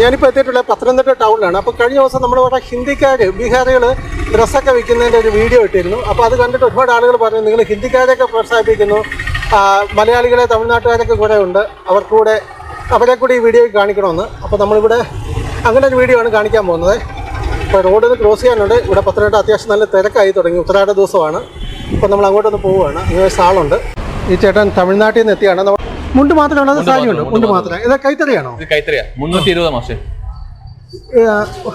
ഞാനിപ്പോൾ എത്തിയിട്ടുള്ള പത്തനംതിട്ട ടൗണിലാണ്. അപ്പോൾ കഴിഞ്ഞ ദിവസം നമ്മുടെ ഇവിടെ ഹിന്ദിക്കാർ ബീഹാറികൾ ഡ്രസ്സൊക്കെ വിൽക്കുന്നതിന്റെ ഒരു വീഡിയോ ഇട്ടിരുന്നു. അപ്പോൾ അത് കണ്ടിട്ട് ഒരുപാട് ആളുകൾ പറഞ്ഞു നിങ്ങൾ ഹിന്ദിക്കാരെയൊക്കെ പ്രോത്സാഹിപ്പിക്കുന്നു. മലയാളികളെ തമിഴ്നാട്ടുകാരൊക്കെ കൂടെ ഉണ്ട്. അവർക്കൂടെ അവരെ കൂടി ഈ വീഡിയോയിൽ കാണിക്കണമെന്ന്. അപ്പോൾ നമ്മളിവിടെ അങ്ങനെ ഒരു വീഡിയോ ആണ് കാണിക്കാൻ പോകുന്നത്. ഇപ്പോൾ റോഡിൽ ക്രോസ് ചെയ്യാനുണ്ട്. ഇവിടെ പത്തനംതിട്ട അത്യാവശ്യം നല്ല തിരക്കായി തുടങ്ങി. ഉത്തരാട ദിവസമാണ്. അപ്പോൾ നമ്മൾ അങ്ങോട്ടൊന്ന് പോവുകയാണ്. ഇങ്ങനെ ഒരു സാളുണ്ട്. ഈ ചേട്ടൻ തമിഴ്നാട്ടിൽ നിന്ന് എത്തിയാണ്. മുണ്ട് അത് സാരി ഉണ്ട് മുണ്ട് മാത്രമേ ഇത് കൈത്തറിയാണോ? ഇത് കൈത്തറിയാ. മുന്നൂറ്റി ഇരുപത് മാഷേ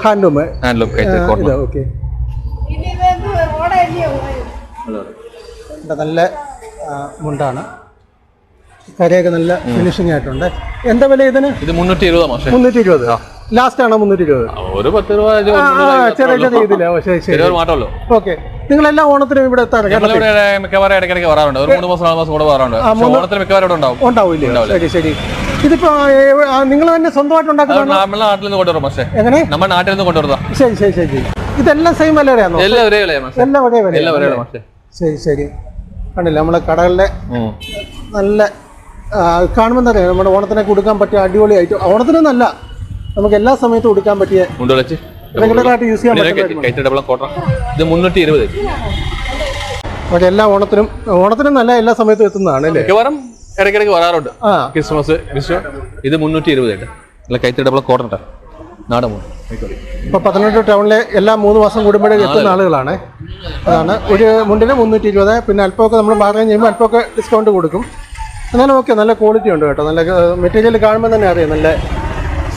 ഹാൻഡ്ലൂം. ഹാൻഡ്ലൂം കൈത്തറി ഓക്കെ. നല്ല മുണ്ടാണ്. കരയൊക്കെ നല്ല ഫിനിഷിംഗ് ആയിട്ടുണ്ട്. എന്താ വില ഇതിന്? ഇത് മുന്നൂറ്റി ഇരുപത് മാസം മുന്നൂറ്റി ഇരുപത് ലാസ്റ്റ് ആണോ മുന്നൂറ്റി ഇരുപത് ഒരു പത്ത് രൂപ ചെറിയ ചെറിയ. ഇതില്ല ശരി മാറ്റമല്ലോ ഓക്കെ. നിങ്ങളെല്ലാ ഓണത്തിനും ഇവിടെ മിക്കവാറും ഇടയ്ക്കിടയ്ക്ക് വരാറുണ്ട്. ഒരു മൂന്ന് മാസം നാല് മാസം കൂടെ വരാറുണ്ട്. ഓണത്തിന് മിക്കവാറും ഇവിടെ ഉണ്ടാവും. ഉണ്ടാവില്ല? ശരി ശരി. ഇതിപ്പോ നിങ്ങൾ തന്നെ സ്വന്തമായിട്ട് നമ്മുടെ നാട്ടിൽ നിന്ന് കൊണ്ടുവരും എങ്ങനെ? നമ്മുടെ നാട്ടിൽ നിന്ന് ശരി ശരി ശരി ഇതെല്ലാം സെയിം അല്ലേ എല്ലാം ഒരേ എല്ലാം ഒരേ വില ശരി ശരി. കണ്ടില്ല? നമ്മളെ കടകളിലെ നല്ല കാണുമ്പോൾ തന്നെ നമ്മുടെ ഓണത്തിനൊക്കെ കൊടുക്കാൻ പറ്റിയ അടിപൊളി ഐറ്റം ഓണത്തിനൊന്നല്ല. നമുക്ക് എല്ലാ സമയത്തും കൊടുക്കാൻ പറ്റിയ റെഗുലറായിട്ട് യൂസ് ചെയ്യാൻ പറ്റുന്ന ഇത് മുന്നൂറ്റി ഇരുപത് പക്ഷേ എല്ലാ ഓണത്തിനും ഓണത്തിനും നല്ല എല്ലാ സമയത്തും എത്തുന്നതാണ് അല്ലേ? മിക്കവാറും ഇടയ്ക്കിടയ്ക്ക് വരാറുണ്ട്. ആ. ക്രിസ്മസ് വിഷു. ഇത് മുന്നൂറ്റി ഇരുപത് നല്ല അല്ല കൈത്തറി ഡബിൾ കോട്ടൺ നാടൻ ഇപ്പോൾ പത്തനംതിട്ട ടൗണിലെ എല്ലാ മൂന്ന് മാസം കൂടുമ്പോഴേ എത്തുന്ന ആളുകളാണ്. അതാണ്. ഒരു മുണ്ടിന് മുന്നൂറ്റി ഇരുപത് പിന്നെ അല്പമൊക്കെ നമ്മൾ ബാർഗൈൻ ചെയ്യുമ്പോൾ അല്പമൊക്കെ ഡിസ്കൗണ്ട് കൊടുക്കും. എന്നാലും ഓക്കെ നല്ല ക്വാളിറ്റി ഉണ്ട് കേട്ടോ. നല്ല മെറ്റീരിയൽ കാണുമ്പോൾ തന്നെ അറിയാം. നല്ല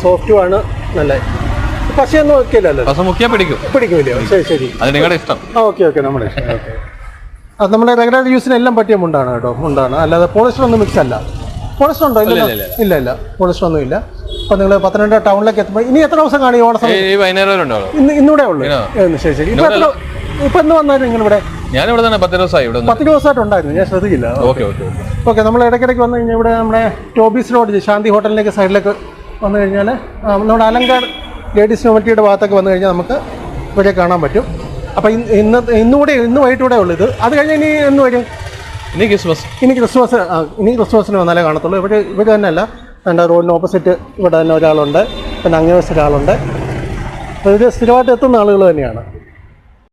സോഫ്റ്റുമാണ് നല്ല പശയൊന്നും ഓക്കെയല്ലോ പക്ഷെ മുക്കിയാൽ പിടിക്കും. പിടിക്കില്ലയോ ശരി ശരി. അത് നിങ്ങളുടെ ഇഷ്ടം. ഓക്കെ ഓക്കെ നമ്മുടെ ഇഷ്ടം ഓക്കെ. അത് നമ്മുടെ റെഗുലർ യൂസിന് എല്ലാം പറ്റിയ മുണ്ടാണ് കേട്ടോ മുണ്ടാണ്. അല്ലാതെ പോളിസ്റ്റർ ഒന്നും മിക്സ് അല്ല. പോളിസ്റ്റർ ഉണ്ടോ? ഇല്ല ഇല്ല, ഇല്ല പോളിസ്റ്റർ ഒന്നും ഇല്ല. അപ്പോൾ നിങ്ങൾ പത്തനംതിട്ട ടൗണിലേക്ക് എത്തുമ്പോൾ ഇനി എത്ര ദിവസം കാണും ഓണ ഇന്ന് ഇന്നിവിടെ ഉള്ളൂ. ശരി ശരി. ഇപ്പൊ എത്ര ഇപ്പൊ എന്ന് വന്നാലും നിങ്ങൾ ഇവിടെ ഞാൻ ഇവിടെ തന്നെ പത്ത് ദിവസമായി ഇവിടെ പത്ത് ദിവസമായിട്ട് ഉണ്ടായിരുന്നു. ഞാൻ ശ്രദ്ധിക്കില്ല. Okay okay. ഓക്കെ നമ്മൾ ഇടയ്ക്കിടയ്ക്ക് വന്നു കഴിഞ്ഞാൽ ഇവിടെ നമ്മുടെ ടോബീസ് റോഡ് ശാന്തി ഹോട്ടലിലേക്ക് സൈഡിലേക്ക് വന്നു കഴിഞ്ഞാൽ നമ്മുടെ അലങ്കാർ ലേഡീസ് കമ്മിറ്റിയുടെ ഭാഗത്തൊക്കെ വന്നു കഴിഞ്ഞാൽ നമുക്ക് ഇവിടെ കാണാൻ പറ്റും. അപ്പോൾ ഇന്ന് ഇന്ന് ഇന്നുകൂടെ ഇന്ന് വൈകിട്ടൂടെ ഉള്ളൂ ഇത്. അത് കഴിഞ്ഞ് ഇനി എന്ന് വരും? ഇനി ക്രിസ്മസ്. ഇനി ക്രിസ്മസ് ഇനി ക്രിസ്മസിന് വന്നാലേ കാണത്തുള്ളൂ. ഇവിടെ ഇവിടെ തന്നെയല്ല. എന്റെ റോഡിന് ഓപ്പോസിറ്റ് ഇവിടെ തന്നെ ഒരാളുണ്ട്. പിന്നെ അങ്ങേ വശത്ത് ഒരാളുണ്ട്. അപ്പോൾ ഇത് സ്ഥിരമായിട്ട് എത്തുന്ന ആളുകൾ തന്നെയാണ്.